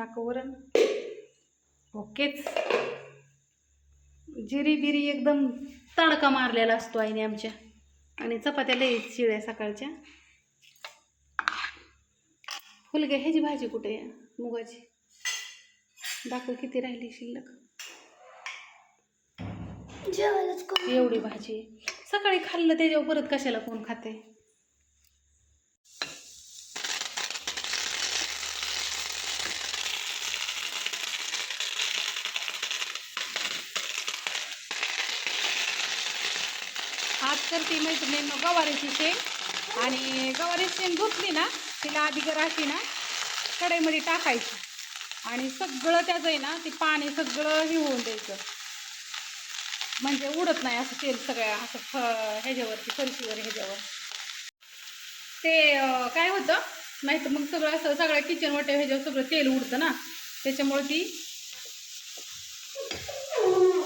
दाखव वरण ओकेच. जिरी बिरी एकदम तडका मारलेला असतो आईने आमच्या. आणि चपात्या लई शिळ्या सकाळच्या. फुलगे ह्याची भाजी कुठे आहे? मुगाची. दाखव किती राहिली शिल्लक. एवढी भाजी. सकाळी खाल्लं त्याच्यावर परत कशाला कोण खाते? आज मैत्रिणी मैत्रिणींनो गवारीची शेंग आणि गवारीची शेंग धुतली ना तिला आधी गराशी ना कढईमध्ये टाकायची. आणि सगळं त्याचं आहे ना ते पाणी सगळं हे होऊन द्यायचं. म्हणजे उडत नाही असं तेल सगळ्या असं फ ह्याच्यावरती फरशीवर ह्याच्यावर. ते काय होतं नाही तर मग सगळं असं सगळ्या किचन वाटे ह्याच्यावर सगळं तेल उडतं ना त्याच्यामुळे ती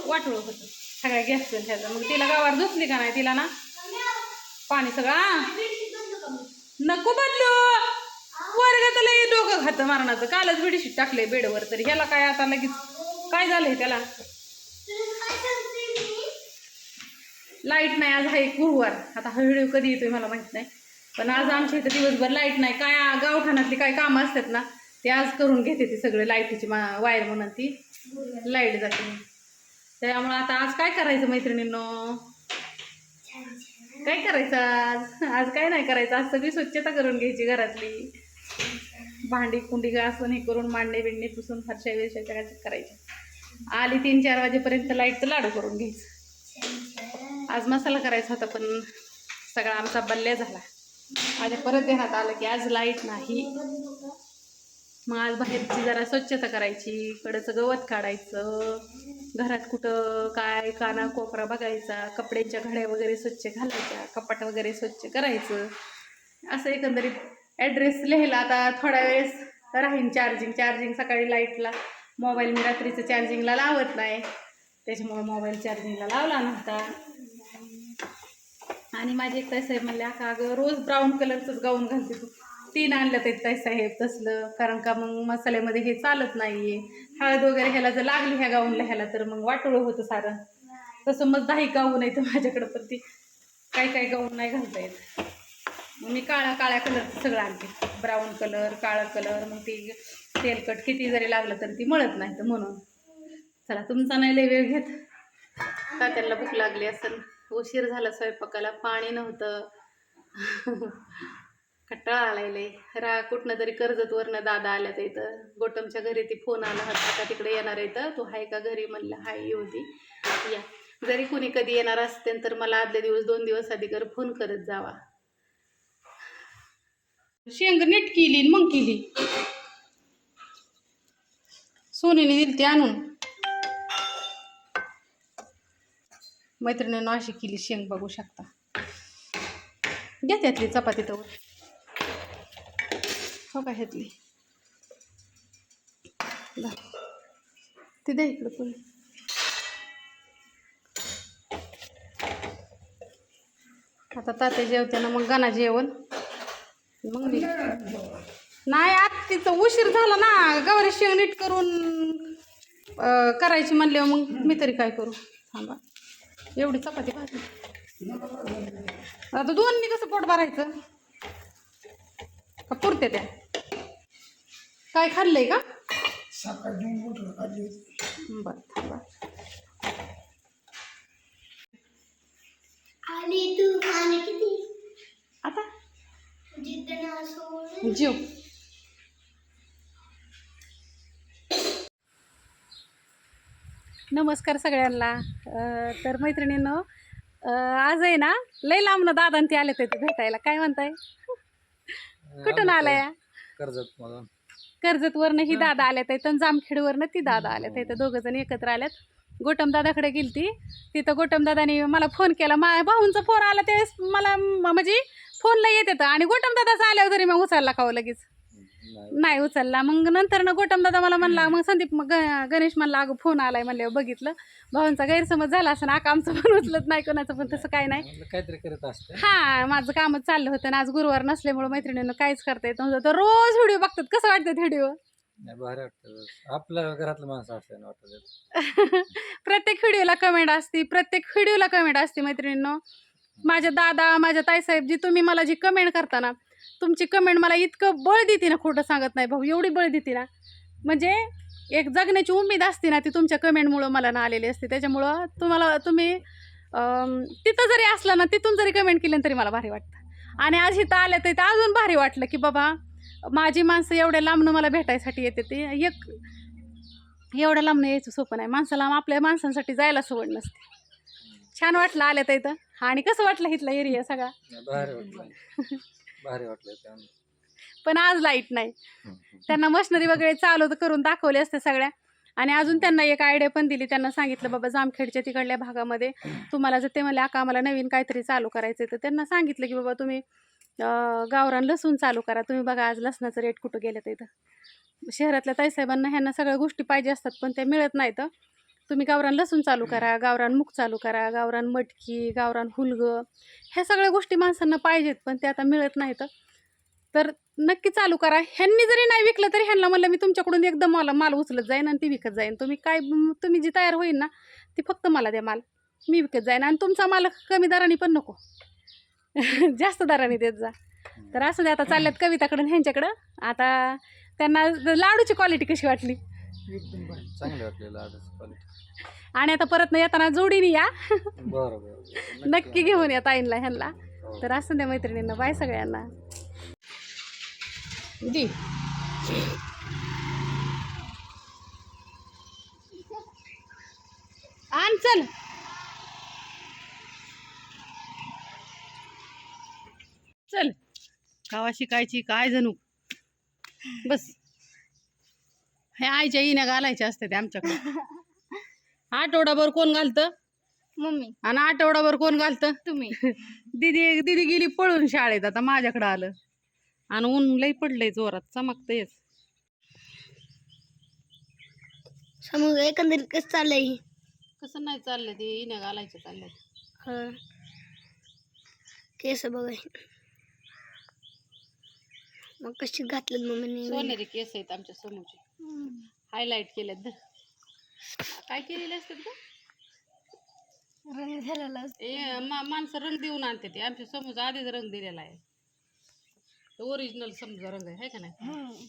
वाटोळ होतं. सगळ्या गॅसचं ह्याचं. मग तिला गावावर धुतली का नाही तिला ना पाणी सगळं नको बदलू. वर्गात लई डोकं खातं मारणाचं. कालच बेडशीट टाकले बेडवर तरी. ह्याला काय आता लगेच काय झालंय त्याला? लाइट नाही आज आहे गुरुवार. आता हळूहळू कधी येतोय मला माहीत नाही. पण आज आमच्या इथं दिवसभर लाइट नाही. काय गावठाणातली काय कामं असतात ना ते आज करून घेते ती सगळे लाईटीची मा वायर म्हणून ती. लाइट जाते. त्यामुळं आता आज काय करायचं मैत्रिणींनो? काय करायचं आज? आज काय नाही करायचं. आज सगळी स्वच्छता करून घ्यायची घरातली. भांडी कुंडी घासून हे करून मांडणे बिंडणे पुसून फरशा वेशाच्या सगळ्या करायच्या आली तीन चार वाजेपर्यंत लाईटचं लाडू करून घ्यायचं. आज मसाला करायचा होता पण सगळा आमचा बल्ल्या झाला. माझ्या परत देण्यात आलं की आज लाइट नाही. मग आज बाहेरची जरा स्वच्छता करायची कडचं गवत काढायचं. घरात कुठं काय काना कोपरा बघायचा कपड्यांच्या घड्या वगैरे स्वच्छ घालायच्या कपाट वगैरे स्वच्छ करायचं. असं एकंदरीत ॲड्रेस लिहिला आता थोड्या वेळेस राहीन चार्जिंग चार्जिंग सकाळी लाईटला मोबाईल मी रात्रीचं चार्जिंगला लावत नाही. त्याच्यामुळे मोबाईल चार्जिंगला लावला नव्हता. आणि माझे एक ताई आहे म्हणले का अगं रोज ब्राऊन कलरचंच गाऊन घालते तू. तीन आणलं ते ताई साहेब तसलं कारण का मग मसाल्यामध्ये हे चालत नाही हळद वगैरे ह्याला जर लागली ह्या गाऊनला ह्याला तर मग वाटोळं होतं सारं. तसं मग दहा गाऊन तर माझ्याकडं पण ती काही काही गाऊन नाही घालता येत. मग मी काळा काळ्या कलरचं सगळं आणते. ब्राऊन कलर काळा कलर मग ती तेलकट किती जरी लागलं तरी ती मळत नाही तर म्हणून. चला तुमचा नाही लय वेळ घेत. तात्याला भूक लागली असेल. उशीर झाला स्वयंपाकाला पाणी नव्हतं. कटाळा आलाय लय. रा कुठनं तरी कर्जतवरनं दादा आल्या तर इथं. गोटमच्या घरी ती फोन आला होता का तिकडे येणार आहे तर तू हाय का घरी? म्हणलं हाय येऊ दे. या. जरी कुणी कधी येणार असते तर मला आदल्या दिवस दोन दिवस आधी कर फोन करत जावा. शेंग नीट केली मग केली. सोनीने दिली ती आणून. मैत्रिणीनं अशी केली शेंग बघू शकता. घ्या त्यातली चपाती तर हो का ह्यातली ती द्या इकडं पण आता तात्या जेवते मग गाणं जेवण. मग मी नाही आता तिचं उशीर झाला ना. गवारी शेंग नीट करून करायची म्हणल्यावर मग मी तरी काय करू? थांबा. एवढी चपाती भाजी आता मी कसं पोट भरायचं? का पुरते त्या? काय खाल्लंय का? सकाळी मोटर काढली होती. बरं थांबा आणि तू आणि किती? आता? सोड जेव. नमस्कार सगळ्यांना. तर मैत्रिणींनो आज आहे ना लय लांबनं दादा आणि ते आले ते भेटायला. काय म्हणताय? कुठून आलाय? कर्जत मधून. कर्जतवरनं ही दादा आल्यात आहेत आणि जामखेडवरनं ती दादा आल्यात आहेत. दोघं जण एकत्र आल्यात. गोटम दादाकडे गेलती. तिथं गोटम दादाने मला फोन केला. मा भाऊंचा फोन आला त्यावेळेस मला म्हणजे फोनला येत येतं आणि गोटम दादाचा आल्यावर तरी मग उचलला खावं लगेच. नाही. उचलला. मग नंतर ना गोटम दादा मला म्हणला मग संदीप मग ग- गणेश म्हणला अगं फोन आलाय म्हणल्यावर बघितलं. भाऊंचा गैरसमज झाला असं ना आमचं पण उचलत नाही कोणाचं पण तसं काय नाही. म्हणलं काहीतरी करत असते. हा माझं कामच चाललं होतं आणि आज गुरुवार नसल्यामुळे मैत्रिणीनं काहीच करता येत नव्हतं. तर रोज व्हिडिओ बघतात कसं वाटतं व्हिडिओ? नाही भारी वाटतं. आपल्या घरातलं माणसं असल्यानं वाटत प्रत्येक व्हिडिओला कमेंट असते प्रत्येक व्हिडिओला कमेंट असते मैत्रिणींनो. माझ्या दादा माझ्या ताईसाहेब जी तुम्ही मला जी कमेंट करता ना तुमची कमेंट मला इतकं बळ देते ना खोटं सांगत नाही भाऊ एवढी बळ देते ना. म्हणजे एक जगण्याची उमेद असते ना ती तुमच्या कमेंटमुळं मला ना आलेली असते. त्याच्यामुळं तुम्हाला तुम्ही तिथं जरी असला ना तिथून जरी कमेंट केली तरी मला भारी वाटतं. आणि आज इथं आले तर अजून भारी वाटलं की बाबा माझी माणसं एवढ्या लांबनं मला भेटायसाठी येते ते एक एवढ्या लांबनं यायचं सोपं नाही. माणसाला आपल्या माणसांसाठी जायला सवड नसते. छान वाटलं आलं तर इथं. आणि कसं वाटलं इथला एरिया सगळा? भारी वाटलं पण आज लाइट नाही. त्यांना मशिनरी वगैरे चालू तर करून दाखवले असते सगळ्या. आणि अजून त्यांना एक आयडिया पण दिली. त्यांना सांगितलं बाबा जामखेडच्या तिकडल्या भागामध्ये तुम्हाला जर ते म्हणले आका आम्हाला नवीन काहीतरी चालू करायचं तर त्यांना सांगितलं की बाबा तुम्ही अं, गावरान लसूण चालू करा. तुम्ही बघा आज लसणाचं रेट कुठं गेलं तर इथं. शहरातल्या ताईसाहेबांना ह्यांना सगळ्या गोष्टी पाहिजे असतात पण त्या मिळत नाहीत. तुम्ही गावरान लसूण चालू करा गावरान मूग चालू करा गावरान मटकी गावरान हुलगं ह्या सगळ्या गोष्टी माणसांना पाहिजेत पण ते आता मिळत नाहीत. तर नक्की चालू करा. ह्यांनी जरी नाही विकलं तरी ह्यांना म्हणलं मी तुमच्याकडून एकदम मला माल उचलत जाईन आणि ती विकत जाईन. तुम्ही काय तुम्ही जी तयार होईल ना ती फक्त मला द्या माल. मी विकत जाईन. आणि तुमचा माल कमी दराने पण नको. जास्त दराने देत जा. तर असं दे आता चालल्यात कविताकडून ह्यांच्याकडं. आता त्यांना लाडूची क्वालिटी कशी वाटली? चांगले वाटलेलं आजच क्वालिटी आणि आता परत न येताना जोडीने या. बरं बरं बरं. नक्की घेऊन या ताईंला ह्यांना. हो. तर असं द्या मैत्रिणींना बाय सगळ्यांना. दी आण चल. चल. गावा शिकायची काय जणू? बस. हे आईच्या इण्या घालायच्या असते ते आमच्याकडे. आठवडाभर कोण घालतं? मम्मी. आणि आठवडाभर कोण घालतं? तुम्ही. दिदी दिदी गेली पळून शाळेत आता माझ्याकडं आलं. आणि ऊन लई पडलंय जोरात चमकतंयच समोर एकंदरीत कसं चाललंय? कसं नाही चाललंय ते इण्या घालायचं चाललंय. केस बघाय. मग कशी घातलं मम्मीने? सोनेरी केस आहेत आमच्या समोरचे. हायलाईट केलेत धर काय केलेले असतात रंग झालेला माणसं रंग देऊन आणते ते. आमच्या समोरचा आधीच रंग दिलेला आहे. ओरिजिनल समजा रंग आहे हाय का नाही?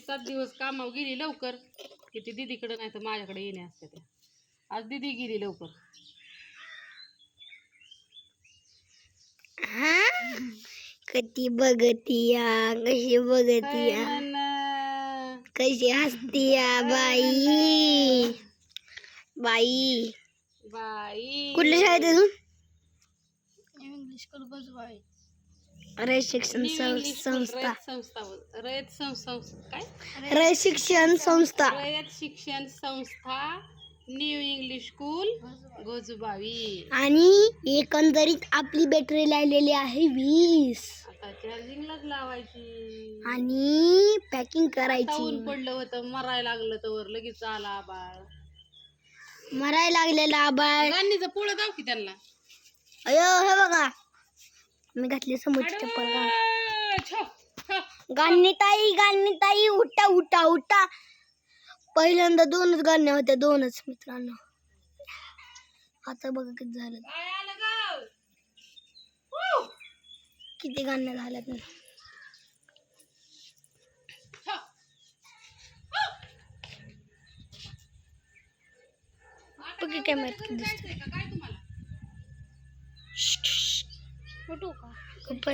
सात दिवस कामावर गेली लवकर की ती दीदीकडे नाही तर माझ्याकडे येणे असते ते. आज दीदी गेली लवकर. हा? कधी बघतिया कशी बघतिया? म्हणणं? कशी हसतिया बाई? बाई. बाई. कुठल्या शाळेत आहे तू? इंग्लिश स्कूल बजवाई रय शिक्षण संस्था. रयत संस्था रयत संस्था काय? रय शिक्षण संस्था. Rayat Shikshan Sanstha. New English school Gojubavi. आणि एकंदरीत आपली बॅटरी लागलेली आहे वीस. आता चार्जिंगलाच लावायची. आणि पॅकिंग आता करायची. ऊन पडलं होतं मरायला लागलं तर लगेच आला बाळ मरायला लागलेला आबाळ. गांडीचं पोळं दाव की त्यांना? अयो हे बघा. मी घातली समोरची चप्पल. गाणीताई गाणीताई उठा उठा उठा. पहिल्यांदा दोनच गाण्या होत्या दोनच मित्रांनो. आता बघा किती झालं. किती गाण्या झाल्यात. बघ काय कॅमेऱ्यात घरी जायचंय का काय तुम्हाला पप्पा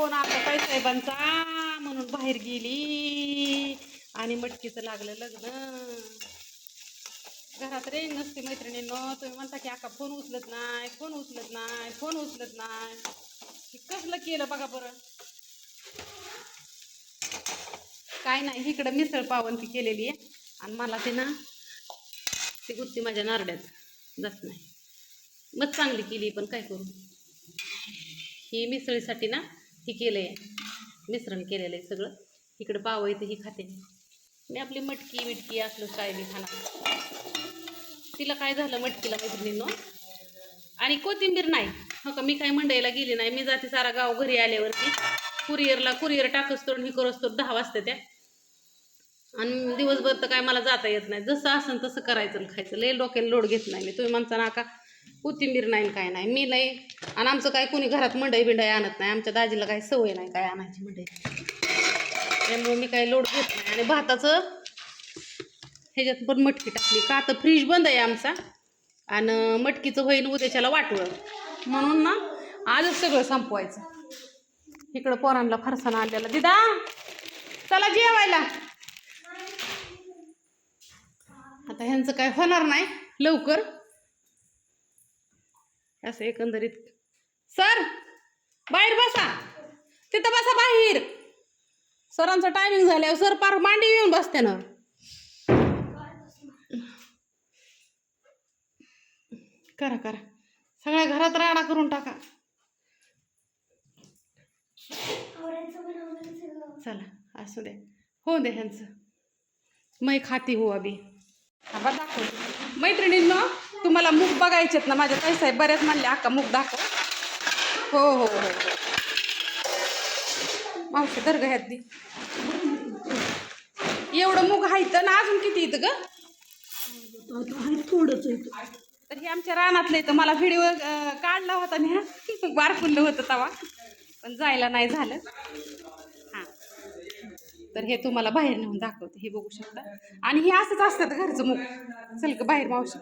फोन आपला पैसाहेबांचा साहेबांचा? म्हणून बाहेर गेली. आणि मटकीचं लागलं लग्न. घरात रेंज नसते मैत्रिणींनो तुम्ही म्हणता की आका फोन उचलत नाही फोन उचलत नाही फोन उचलत नाही. कसलं केलं बघा बरं. काय नाही इकडं मिसळ पावंती केलेली आहे. आणि मला ते ना ती गुत्ती माझ्या नारड्यात जात नाही. मग चांगली केली पण काय करू? ही मिसळीसाठी ना ही केलं आहे मिश्रण केलेलं आहे सगळं. इकडं पाव येतं ही खाते. मी आपली मटकी विटकी असलं काय बी खाणार. तिला काय झालं मटकीला मैत्रिणींनो? आणि कोथिंबीर नाही. हो का मी काय मंडईला गेली नाही. मी जाते सारा गाव घरी आल्यावरती. कुरिअरला कुरिअर टाकस तर हे करस तर दहा वाजता त्या. आणि दिवसभर तर काय मला जाता येत नाही. जसं असेल तसं करायचं खायचं. लय डोक्याला लोड घेत नाही मी. तुम्ही म्हणता ना का कोथिंबीर नाही काय नाही. मी नाही. आणि आमचं काय कोणी घरात मंडई बिंडई आणत नाही. आमच्या दाजीला काही सवय नाही काय आणायची मंडई. त्यामुळे मी काही लोड घेत नाही. आणि भाताचं ह्याच्यात पण मटकी टाकली. का तर फ्रीज बंद आहे आमचा. आणि मटकीचं होईन उद्याच्याला वाटवं म्हणून ना आजच सगळं संपवायचं. इकडं पोरांना फरसाना आणलेला दिदा चला जेवायला. आता ह्यांचं काय होणार नाही. लवकर. असं एकंदरीत. सर बाहेर बसा. तिथं बसा बाहेर. सरांचं टायमिंग झाल्यावर सर पार मांडी येऊन बसते ना करा करा. सगळ्या घरात राडा करून टाका. चला असू दे. हो दे ह्यांचं. मै खाती हो अभि. हा दाखव मैत्रिणींना तुम्हाला मुख बघायचेत ना माझ्या ताई आहे बऱ्याच म्हणल्या अक्का मुख दाखव. हो हो हो, हो. मावशी दर्ग ह्यात दी. एवढं मुग आहेत ना अजून किती इथं ग? थोडंच तर हे आमच्या रानातलं इथं मला व्हिडिओ काढला होता ना बारकुंड होतं तवा. पण जायला नाही झालं. हां. तर हे तुम्हाला बाहेर नेऊन दाखवते हे बघू शकता. आणि हे असंच असतं घरचं मुग चल का बाहेर मावशी.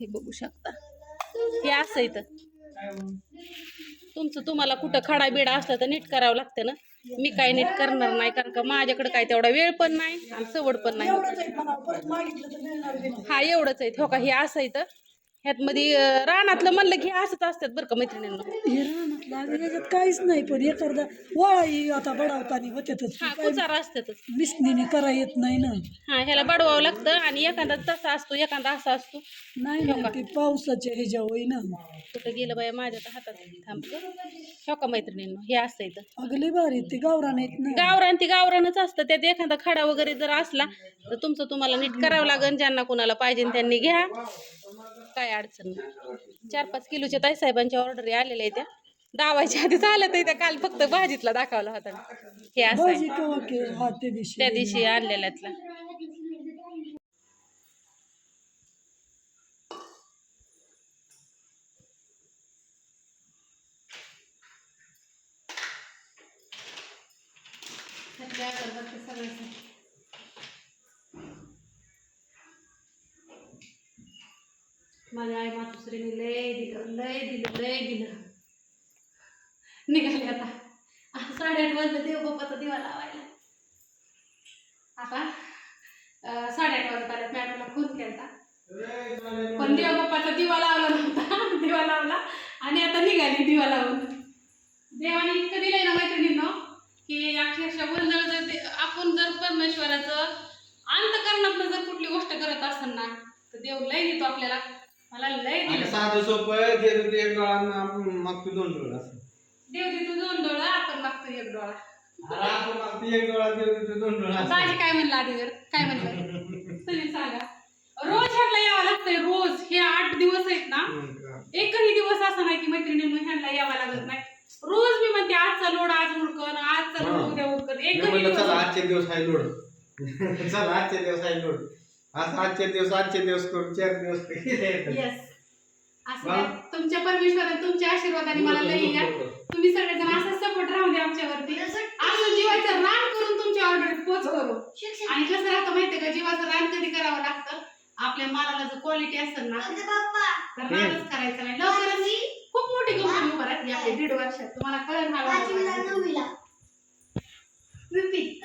हे बघू शकता. हे असं इथं. तुमचं तुम्हाला कुठं खडा बिडा असला तर नीट करावं लागतं ना. मी काय नीट करणार नाही कारण का माझ्याकडे काय तेवढा वेळ पण नाही आणि सवड पण नाही. हा एवढंच आहे. हो का? हे असं इथं. ह्यात मध्ये रानातलं म्हणलं की असंच असतात बरं का मैत्रिणींना. हे रानातलं आणि याच्यात काहीच नाही पण एखादा वाळाही आता बडावताना होत्यातच हा कुचारा असतातच. मिसनीने करा येत नाही ना. हा ह्याला बडवावं लागतं आणि एखादा तसा असतो एखादा असा असतो. नाही ना ते पावसाच्या ह्याच्या होई ना. कुठं गेलं बाया माझ्या तर हातात थांबलं हो का मैत्रिणींनो हे असं इथं अगले भारी ते गावरान येत नाही गावरान ती गावरानच असतं. त्यात एखादा खडा वगैरे जर असला तर तुमचं तुम्हाला नीट करावं लागेल ज्यांना कोणाला पाहिजे त्यांनी घ्या. काय अडचण नाही. चार पाच किलोच्या ताईसाहेबांच्या ऑर्डरी आलेल्या आहेत त्या. दावायच्या आधी झालं तर त्या काल फक्त भाजीतला दाखवला होता. हे असं आहे. हा त्या दिवशी. आणलेल्यातला माझ्या आई मातुश्रीने लय दिलं लय दिलं लय दिलं. निघाले आता. आता साडेआठ वाजले देवबापाचा दिवा लावायला. आता अं, साडेआठ वाजता आल्यात मॅडमला फोन केला पण देवबापाचा दिवा लावला नव्हता. दिवा लावला आणि आता निघाली दिवा लावून. देवाने इतकं दिलंय ना मैत्रिणींनो की अक्षरशः वंदळ जर आपण जर परमेश्वराचं अंतकरणातनं जर कुठली गोष्ट करत असेल ना तर देव लय देतो आपल्याला. मला लय आणि दिलं साधं सोपं एक डोळा आणि आपण मागतो दोन डोळा असं. देव दोन डोळा आपण मागतो एक डोळा. आपण मागतो एक डोळा देव देतो दोन डोळा असं. दाजी काय म्हणलं आधी काय म्हणलं? तुम्ही सांगा. रोज ह्यांना यावं लागतंय रोज. हे आठ दिवस आहेत ना? हम्म? एकही दिवस असा नाही की मैत्रिणींनो ह्यांना यावं लागत नाही. रोज मी म्हणते आजचा लोड आज उरकन आजचा लोड हा. उद्या उरकन. मी एकही म्हणलं दिवस चला आजचे दिवस आहे लोड. चला आजचे दिवस आहे लोड. आज आजचे दिवस आजचे दिवस करू चार दिवस. येस असं वा. तुमच्या परमेश्वराने तुमच्या आशीर्वादाने मला लई या तुम्ही सगळेजण असा सपोर्ट राहू द्या आमच्यावरती. असं जीवाचं रान करून तुमच्या ऑर्डर पोच करू. आणि कसं राहतं माहितीये का? जीवाचं रान कधी करावं लागतं? आपल्या मालाला जर क्वालिटी असेल ना तर रानच करायचं नाही. लवकरच खूप मोठी कंपनी उभं राहते आपली दीड वर्षात. तुम्हाला कळण हळूहळू. नववीला. रुपी